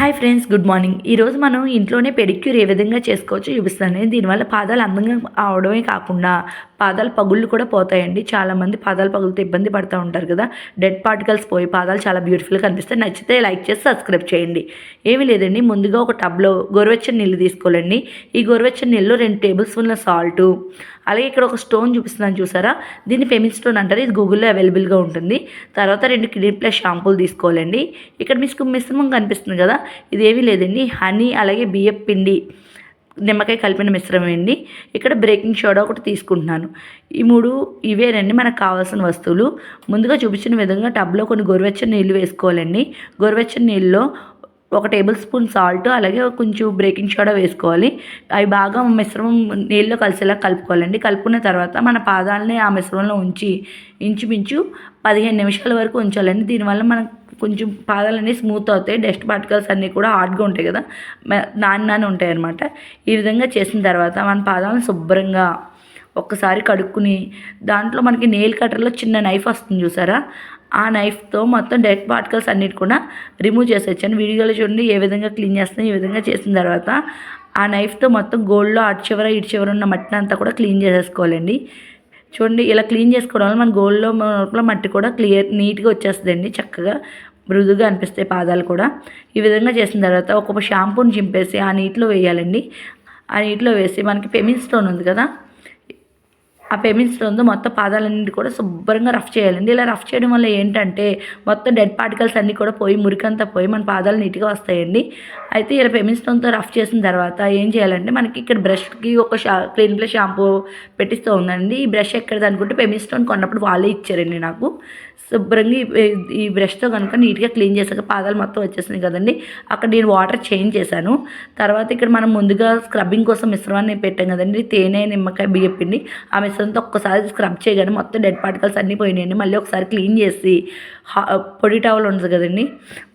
Hi friends good morning. ఈరోజు మనం ఇంట్లోనే పెడిక్యూర్ ఏ విధంగా చేసుకోవచ్చో చూపిస్తాను దీనివల్ల పాదాలు అందంగా అవడమే కాకుండా పాదాలు పగుళ్ళు కూడా పోతాయండి. చాలామంది పాదాలు పగులతో ఇబ్బంది పడుతూ ఉంటారు కదా. డెడ్ పార్టికల్స్ పోయి పాదాలు చాలా బ్యూటిఫుల్గా కనిపిస్తాయి. నచ్చితే లైక్ చేసి సబ్స్క్రైబ్ చేయండి. ఏమీ లేదండి ముందుగా ఒక టబ్లో గోరువెచ్చని నీళ్ళు తీసుకోవాలండి. ఈ గోరువెచ్చని నీళ్ళు రెండు టేబుల్ స్పూన్ల సాల్టు అలాగే ఇక్కడ ఒక స్టోన్ చూపిస్తున్నాను చూసారా? దీన్ని ఫెమిన్ స్టోన్ అంటారు. ఇది గూగుల్లో అవైలబుల్గా ఉంటుంది. తర్వాత రెండు క్లీన్ ప్లస్ షాంపూలు తీసుకోవాలండి. ఇక్కడ మీకు మిశ్రమం కనిపిస్తుంది కదా. ఇదేమీ లేదండి. హనీ అలాగే బియ్యం పిండి నిమ్మకాయ కలిపిన మిశ్రమం అండి. ఇక్కడ బ్రేకింగ్ సోడా ఒకటి తీసుకుంటున్నాను. ఈ మూడు ఇవేనండి మనకు కావాల్సిన వస్తువులు. ముందుగా చూపించిన విధంగా టబ్లో కొన్ని గోరువెచ్చని నీళ్ళు వేసుకోవాలండి. గోరువెచ్చని నీళ్ళలో ఒక టేబుల్ స్పూన్ సాల్ట్ అలాగే కొంచెం బ్రేకింగ్ సోడా వేసుకోవాలి. అవి బాగా మిశ్రమం నీళ్ళలో కలిసేలా కలుపుకోవాలండి. కలుపుకున్న తర్వాత మన పాదాలని ఆ మిశ్రమంలో ఉంచి ఇంచుమించు పదిహేను నిమిషాల వరకు ఉంచాలండి. దీనివల్ల మనం కొంచెం పాదాలన్నీ స్మూత్ అవుతాయి. డస్ట్ పార్టికల్స్ అన్నీ కూడా హార్డ్గా ఉంటాయి కదా. నాని నాని ఉంటాయి అనమాట ఈ విధంగా చేసిన తర్వాత మన పాదాలను శుభ్రంగా ఒక్కసారి కడుక్కుని దాంట్లో మనకి నెయిల్ కట్టర్లో చిన్న నైఫ్ వస్తుంది చూసారా? ఆ నైఫ్తో మొత్తం డెడ్ పార్టికల్స్ అన్నిటి కూడా రిమూవ్ చేసేచ్చాను వీడియోలో చూడండి ఏ విధంగా క్లీన్ చేస్తాను ఈ విధంగా చేసిన తర్వాత ఆ నైఫ్తో మొత్తం గోల్డ్లో అటు చివర ఇటు చివర ఉన్న మట్టిని అంతా కూడా క్లీన్ చేసేసుకోవాలండి. చూడండి ఇలా క్లీన్ చేసుకోవడం వల్ల మన గోల్డ్లో మట్టి కూడా క్లియర్ నీట్గా వచ్చేస్తుందండి. చక్కగా మృదుగా అనిపిస్తాయి పాదాలు కూడా. ఈ విధంగా చేసిన తర్వాత ఒక్కొక్క షాంపూని చింపేసి ఆ నీటిలో వేయాలండి. ఆ నీటిలో వేసి మనకి పెమిన్ స్టోన్ ఉంది కదా ఆ పెమిన్ స్టోన్తో మొత్తం పాదాలన్నింటి కూడా శుభ్రంగా రఫ్ చేయాలండి. ఇలా రఫ్ చేయడం వల్ల ఏంటంటే మొత్తం డెడ్ పార్టికల్స్ అన్నీ కూడా పోయి మురికంతా పోయి మన పాదాలు నీట్గా వస్తాయండి. అయితే ఇలా పెమిన్ స్టోన్తో రఫ్ చేసిన తర్వాత ఏం చేయాలంటే మనకి ఇక్కడ బ్రష్కి ఒక షా క్లీన్ ప్లస్ షాంపూ పెట్టిస్తూ ఉందండి. ఈ బ్రష్ ఎక్కడది అనుకుంటే పెమిన్ స్టోన్ కొన్నప్పుడు వాళ్ళే ఇచ్చారండి నాకు. శుభ్రంగా ఈ బ్రష్తో కనుక నీట్గా క్లీన్ చేశాక పాదాలు మొత్తం వచ్చేసింది కదండి. అక్కడ నేను వాటర్ చేంజ్ చేశాను. తర్వాత ఇక్కడ మనం ముందుగా స్క్రబ్బింగ్ కోసం మిశ్రమాన్ని పెట్టాం కదండి. తేనె నిమ్మకాయ బియ్యం పిండి ఆ మిశ్రమంతో ఒక్కసారి స్క్రబ్ చేయగానే మొత్తం డెడ్ పార్టికల్స్ అన్నీ పోయినాయండి. మళ్ళీ ఒకసారి క్లీన్ చేసి పొడి టవల్ ఉండదు కదండి.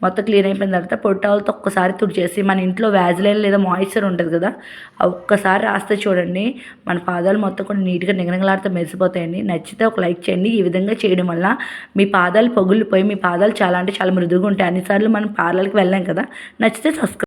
మొత్తం క్లీన్ అయిపోయిన తర్వాత పొడి టవల్తో ఒక్కసారి తుడిచేసి మన ఇంట్లో వ్యాజిలైన్ లేదా మాయిశ్చర్ ఉంటుంది కదా ఒక్కసారి రాస్తే చూడండి మన పాదాలు మొత్తం కూడా నీట్గా నిగనగలాడితే మెరిసిపోతాయండి. నచ్చితే ఒక లైక్ చేయండి. ఈ విధంగా చేయడం వల్ల మీ పాదాలు పాదాలు పోయి మీ పాదాలు చాలా అంటే చాలా మృదువుగా ఉంటాయి. అన్నిసార్లు మనం పార్లర్కి వెళ్ళాం కదా నచ్చితే సబ్స్క్రైబ్